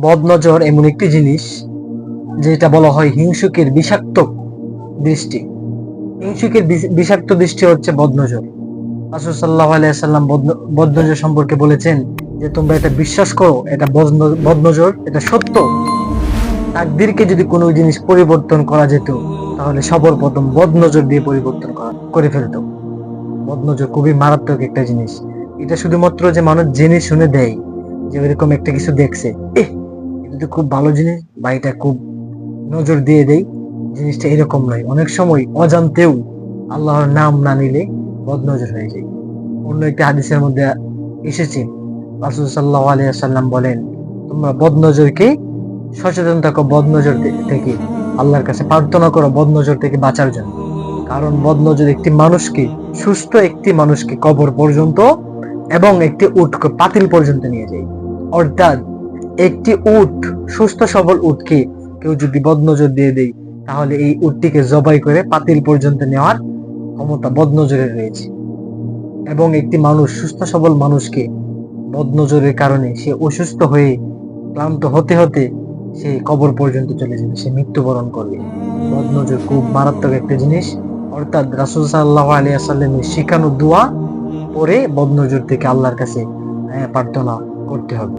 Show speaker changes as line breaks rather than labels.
বদনজর এমন একটি জিনিস যেটা বলা হয় হিংসুকের বিষাক্ত দৃষ্টি। হিংসুকের বিষাক্ত দৃষ্টি হচ্ছে বদনজর। রাসূল সাল্লাল্লাহু আলাইহি সাল্লাম বদন- বদনজর সম্পর্কে বলেছেন যে, তোমরা এটা বিশ্বাস করো, এটা বদন- বদনজর, এটা সত্য। তাকদিরকে যদি কোনো জিনিস পরিবর্তন করা যেত, তাহলে সর্বপ্রথম বদনজর দিয়ে পরিবর্তন করা করে ফেলতো। বদনজর খুবই মারাত্মক একটা জিনিস। এটা শুধুমাত্র যে মানুষ জেনে শুনে দেয়, যে এরকম একটা কিছু দেখছে। এহ এটা তো খুব ভালো জিনিস, বা এটা খুব নজর দিয়ে দেই, জিনিসটা এরকম নয়। অনেক সময় অজান্তেও আল্লাহর নাম না নিলে বদনজর হয়ে যায়। অন্য একটি হাদিসের মধ্যে এসেছে, রাসূল সাল্লাম বলেন, তোমরা বদনজরকে সচেতন থাকো, বদনজর থেকে আল্লাহর কাছে প্রার্থনা করো, বদনজর থেকে বাঁচার জন্য। কারণ বদনজর একটি মানুষকে, সুস্থ একটি মানুষকে কবর পর্যন্ত এবং একটি উটকে, পাতিল পর্যন্ত নিয়ে যায়। অর্থাৎ একটি উট, সুস্থ সবল উটকে কেউ যদি বদনজর দিয়ে দেয়, তাহলে এই উটটিকে জবাই করে পাতিল পর্যন্ত নেওয়ার ক্ষমতা বদনজরের রয়েছে। এবং একটি মানুষ, সুস্থ সবল মানুষকে বদনজরের কারণে সে অসুস্থ হয়ে ক্লান্ত হতে হতে সে কবর পর্যন্ত চলে যাবে, সে মৃত্যুবরণ করবে। বদনজর খুব মারাত্মক একটা জিনিস। অর্থাৎ রাসূল সাল্লাল্লাহু আলাইহি সাল্লামের শিখানো দোয়া পরে বদনজর থেকে আল্লাহর কাছে প্রার্থনা করতে হবে।